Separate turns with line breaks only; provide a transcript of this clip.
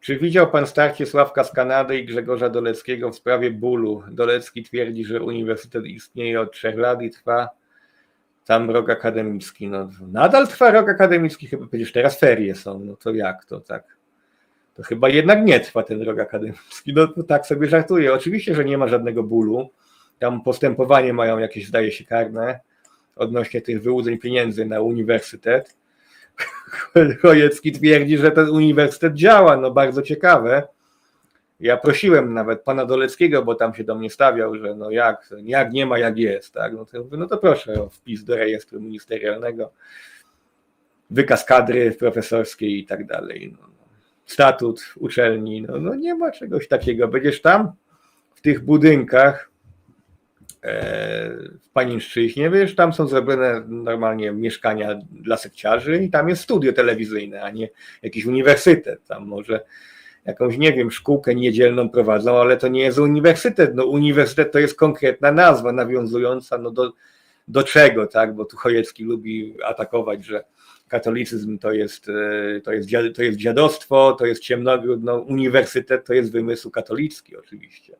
Czy widział pan starcie Sławka z Kanady i Grzegorza Doleckiego w sprawie bólu? Dolecki twierdzi, że uniwersytet istnieje od trzech lat i trwa tam rok akademicki. No, nadal trwa rok akademicki, chyba przecież teraz ferie są. No to jak to tak? To chyba jednak nie trwa ten rok akademicki. No tak sobie żartuję. Oczywiście, że nie ma żadnego bólu. Tam postępowanie mają jakieś, zdaje się, karne odnośnie tych wyłudzeń pieniędzy na uniwersytet. Chojecki twierdzi, że ten uniwersytet działa, no bardzo ciekawe. Ja prosiłem nawet pana Doleckiego, bo tam się do mnie stawiał, że no jak, jak nie ma, jak jest, tak? No to, mówię, no to proszę o wpis do rejestru ministerialnego, wykaz kadry profesorskiej i tak dalej. No, statut uczelni, no, no nie ma czegoś takiego. Będziesz tam w tych budynkach w Panińszczyźnie, wiesz, tam są zrobione normalnie mieszkania dla sekciarzy i tam jest studio telewizyjne, a nie jakiś uniwersytet. Tam może jakąś, nie wiem, szkółkę niedzielną prowadzą, ale to nie jest uniwersytet. No uniwersytet to jest konkretna nazwa nawiązująca no, do, do czego, tak? Bo tu Chojecki lubi atakować, że katolicyzm to jest, e, to jest, to jest dziadostwo, to jest ciemnogród, no uniwersytet to jest wymysł katolicki oczywiście.